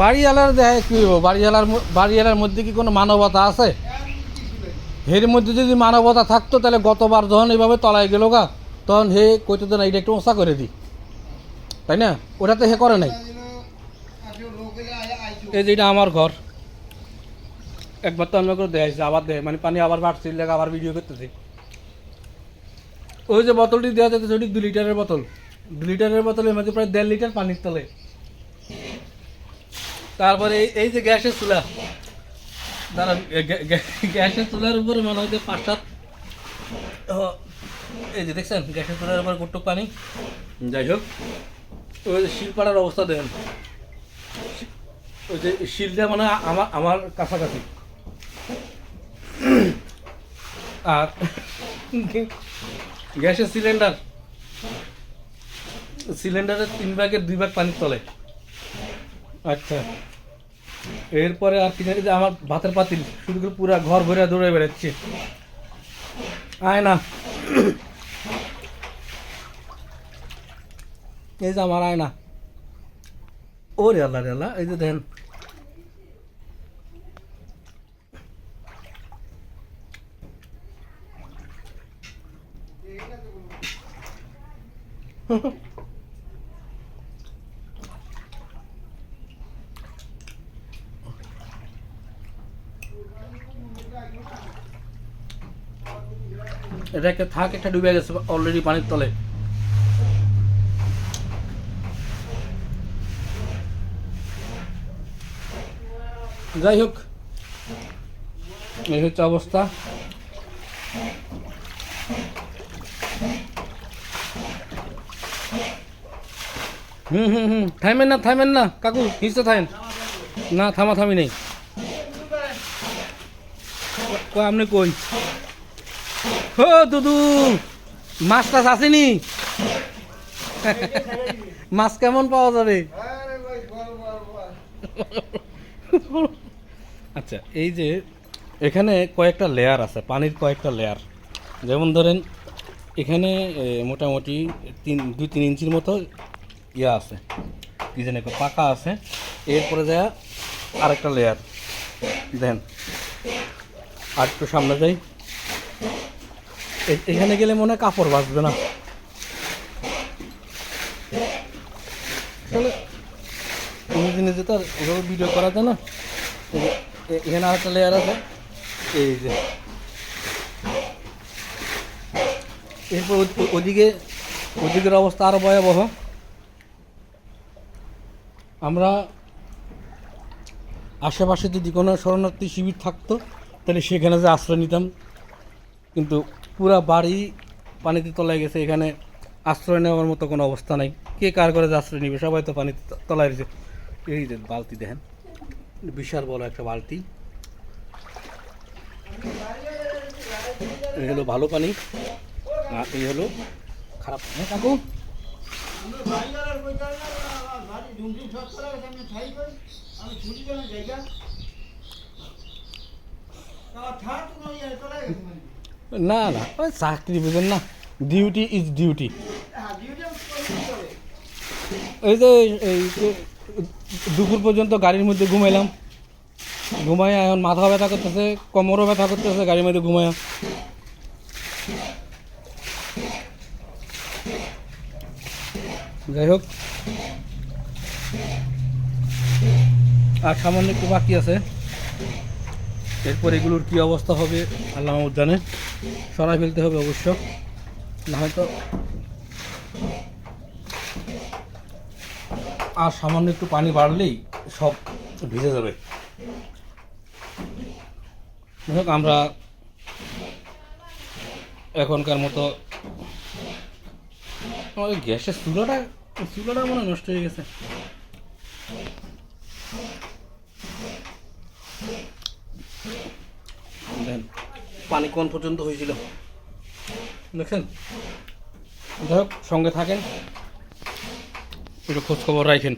বাড়িওয়ালার দেখায় কি হইব? বাড়িওয়ালার বাড়িওয়ালার মধ্যে কি কোনো মানবতা আছে? এর মধ্যে যদি মানবতা থাকতো, তাহলে গতবার যখন এইভাবে তলায় গেল গা, তখন হে কইতো না এটা একটু ওসা করে দিই তাই না? ওটা তো হে করে নাই। এই যে এটা আমার ঘর। একবার তো অন্য করে আবার দেয়। মানে পানি আবার বাড়ছিল লেগে আবার ভিডিও করতেছি। ওই যে বোতলটি দেওয়া যাচ্ছে ওটি দু লিটারের বোতল। দু লিটারের বোতলের মধ্যে প্রায় দেড় লিটার পানির তলে। তারপরে এই এই যে গ্যাসের চুলা। দাঁড়া গ্যাসের চুলার উপরে মনে হয় যে পাঁচ সাত এই যে দেখছেন গ্যাসের চুলার উপর গুটুক পানি। যাই হোক। ওই যে শিলপাড়ার অবস্থা দেন ওই যে শিলটা মানে আমার আমার কাছাকাছি। আর গ্যাসের সিলিন্ডার। সিলিন্ডারের তিন ভাগের দুই ভাগ পানির তলে আচ্ছা। এরপরে আর কি জানি যে আমার ভাতের পাতিল শুধু করে পুরা ঘর ভরে দৌড়ে বেড়াচ্ছে। আয় না। এই যে আমার আয়না। ও রে আল্লাহ রে আল্লাহ, এই যে দেখেন। এটা একটা থাক, একটা ডুবে গেছে অলরেডি পানির তলে। যাই হোক, এই হচ্ছে অবস্থা। হুম হুম হুম থাইমেন না থাইমেন না, কাকু হিসতে থাইন না, থামা, থামি নেই। আপনি কই? ও দুদু, মাছ টাছ আসেনি মাছ কেমন পাওয়া যাবে? আচ্ছা এই যে এখানে কয়েকটা লেয়ার আছে, পানির কয়েকটা লেয়ার যেমন ধরেন, এখানে মোটামুটি তিন, দুই, তিন ইঞ্চির মতো ইয়া আছে। কি জানি পাকা আছে। এরপরে যায় আরেকটা লেয়ার দেন আর একটু সামনে যাই। এখানে গেলে মনে হয় কাপড় বাঁচবে না। আসলে নিজে নিজে তো আর ওভাবে ভিডিও করা যায় না যে এখানে আরেকটা লেয়ার আছে, এই যে। এরপর ওদিকে, ওদিকের অবস্থা আরও ভয়াবহ। আমরা আশেপাশে যদি কোনো শরণার্থী শিবির থাকতো, তাহলে সেখানে যে আশ্রয় নিতাম। কিন্তু পুরা বাড়ি পানিতে তলায় গেছে, এখানে আশ্রয় নেওয়ার মতো কোনো অবস্থা নাই। কে কার করে আশ্রয় নিবে? সবাই তো পানিতে তলায় রয়েছে। এই যে বালতি দেখেন, বিশাল বড় একটা বালতি। এই হলো ভালো পানি, আর এই হলো খারাপ পানি। কাকু? না না, ওই চাকরি বুঝেন না ডিউটি ইজ ডিউটি এই যে, এই দুপুর পর্যন্ত গাড়ির মধ্যে ঘুমাইলাম। ঘুমাই এখন মাথা ব্যথা করতেছে, কোমরও ব্যথা করতেছে, গাড়ির মধ্যে ঘুমায় যাই হোক। আর সামান্য একটু বাকি আছে। এরপর এগুলোর কি অবস্থা হবে, আল্লাহ জানে। সরাই ফেলতে হবে অবশ্য। না হয়তো আর সামান্য একটু পানি বাড়লেই সব ভিজে যাবে। হোক, আমরা এখনকার মতো আমাদের গ্যাসের চুলাটা চুলাটা মনে নষ্ট হয়ে গেছে। পানি কোন পর্যন্ত হয়েছিল। দেখছেন? যাই হোক সঙ্গে থাকেন। একটু খোঁজখবর রাখেন।